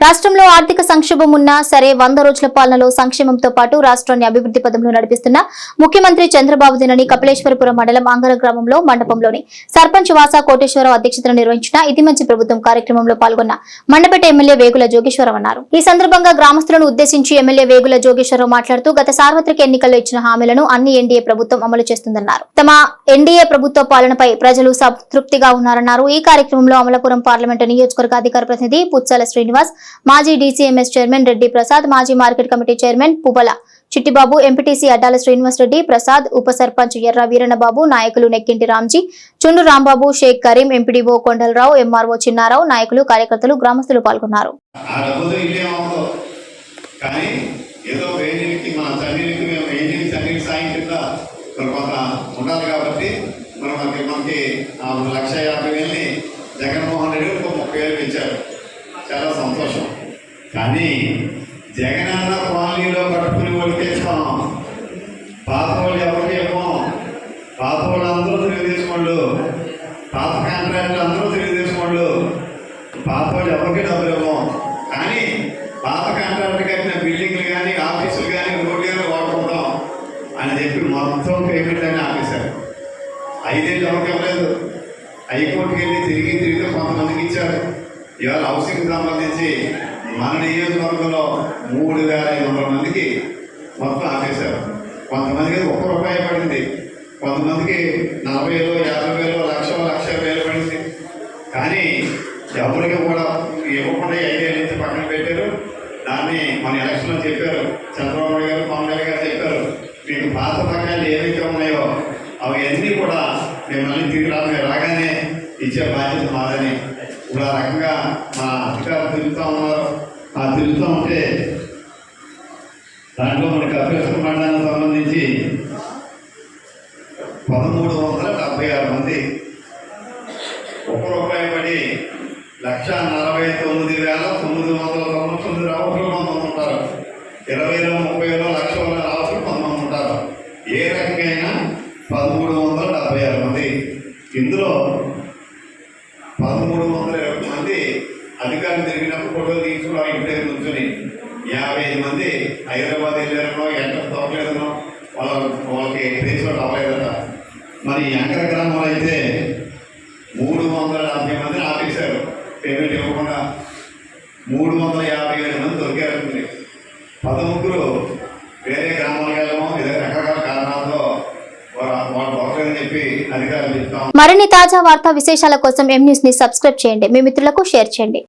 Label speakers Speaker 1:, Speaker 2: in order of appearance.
Speaker 1: రాష్ట్రంలో ఆర్థిక సంక్షోభం ఉన్నా సరే వంద రోజుల పాలనలో సంక్షేమంతో పాటు రాష్ట్రాన్ని అభివృద్ధి పదంలో నడిపిస్తున్న ముఖ్యమంత్రి చంద్రబాబు దినని కపిలేశ్వరపురం మండలం అంగర గ్రామంలో మండపంలోని సర్పంచ్ వాసా కోటేశ్వరరావు అధ్యక్షతన నిర్వహించిన ఇది మంచి ప్రభుత్వం కార్యక్రమంలో పాల్గొన్న మండపేట ఎమ్మెల్యే వేగుల జోగేశ్వరరావు అన్నారు. ఈ సందర్భంగా గ్రామస్తులను ఉద్దేశించి ఎమ్మెల్యే వేగుల జోగేశ్వరరావు మాట్లాడుతూ గత సార్వత్రిక ఎన్నికల్లో ఇచ్చిన హామీలను అన్ని ఎన్డీఏ ప్రభుత్వం అమలు చేస్తుందన్నారు. తమ ఎన్డీఏ ప్రభుత్వ పాలనపై ప్రజలు సంతృప్తిగా ఉన్నారన్నారు. ఈ కార్యక్రమంలో అమలాపురం పార్లమెంటు నియోజకవర్గ అధికార ప్రతినిధి పుత్సాల శ్రీనివాస్ మాజీ డీసీఎంఎస్ చైర్మన్ రెడ్డి ప్రసాద్ మాజీ market committee chairman Pubala Chittibabu MPTC Addala Srinivas Reddy Prasad ఉప సర్పంచ్ ఎర్ర వీరణబాబు నాయకులు నెక్కింటి రామ్జీ చుండు రాంబాబు షేక్ కరీం ఎంపీడీఓ కొండలరావు ఎంఆర్ఓ చిన్నారావు నాయకులు కార్యకర్తలు గ్రామస్తులు పాల్గొన్నారు.
Speaker 2: కానీ ఏదో మన చన్నీళ్ళకి మేము చన్నీళ్ళ సాయం కింద మరి కొంత ఉండాలి కాబట్టి మరి మనకి మనకి లక్ష యాభై వేలని జగన్మోహన్ రెడ్డి ఒక ముప్పై వేలు పెంచారు. కానీ జగనన్న కాలనీలో కట్టుకుని వాళ్ళు ఇస్తాం పాత వాళ్ళు ఎవరికి ఇవ్వం పాత వాళ్ళు అందరూ తెలుగుదేశం వాళ్ళు పాత కాంట్రాక్ట్లు అందరూ తెలుగుదేశం వాళ్ళు పాత వాళ్ళు ఎవరికి డబ్బులు ఇవ్వం కానీ పాత కాంట్రాక్ట్ కట్టిన బిల్డింగ్లు కానీ ఆఫీసులు కానీ రోడ్లు కానీ వాడుకుంటాం అని చెప్పి మొత్తం పేమెంట్ అని ఆపేశారు. ఐదేళ్ళు ఎవరికి ఇవ్వలేదు. హైకోర్టుకి వెళ్ళి తిరిగి తిరిగి కొంతమందికి ఇచ్చారు. ఇవాళ హౌసింగ్ సంబంధించి మన నియోజకవర్గంలో మూడు వేల ఐదు వందల మందికి మొత్తం ఆపేశారు. కొంతమందికి ఒక్క రూపాయి పడింది. కొంతమందికి నలభై వేలు యాభై వేలు లక్ష లక్ష వేలు పడింది. కానీ ఎవరికి కూడా ఇవ్వకుండా ఐదేళ్ళు నుంచి పక్కన పెట్టారు. దాన్ని మన ఎలక్షన్లో చెప్పారు. చంద్రబాబు గారు పవన్ కళ్యాణ్ గారు చెప్పారు. మీకు పాత పక్కన ఏవైతే ఉన్నాయో అవన్నీ కూడా మిమ్మల్ని తిరిగి రాగానే ఇచ్చే బాధ్యత మాదని ఇప్పుడు ఆ రకంగా మా అధికారులు తిరుగుతూ ఉన్నారు. ఆ తిరుగుతూ ఉంటే దాంట్లో మనకి అభ్యర్థుల మండలానికి సంబంధించి పదమూడు వందల డెబ్బై ఆరు మంది ఒక రూపాయి పడి లక్ష నలభై తొమ్మిది వేల తొమ్మిది వందల తొంభై తొమ్మిది రావట్లు కొంతమంది ఉంటారు ఇరవై వేల ముప్పై వేల లక్ష వేల రావట్లు కొంతమంది ఉంటారు ఏ రకంగా పదమూడు వందల డెబ్బై ఆరు మంది. ఇందులో పదమూడు వందల అధికారులు తిరిగినప్పుడు ఫోటోలు తీసుకున్నారు ఇంటి దగ్గర కూర్చొని యాభై ఐదు మంది హైదరాబాద్ వెళ్ళారనో ఎంత తోకలేదనో వాళ్ళ వాళ్ళకి ప్లేస్లో రావలేదట మరి ఎంకర గ్రామంలో అయితే మూడు వందల డెబ్బై మందిని ఆపేశారు. పేమెంట్ ఇవ్వకుండా మూడు వందల యాభై ఏడు మంది దొరికారు పదముగ్గురు వేరే గ్రామాలకు వెళ్ళడం ఇదే రకరకాల కారణాలతో చెప్పి అధికారులు
Speaker 1: మరిన్ని తాజా వార్తా విశేషాల కోసం ఎం న్యూస్ని సబ్స్క్రైబ్ చేయండి. మీ మిత్రులకు షేర్ చేయండి.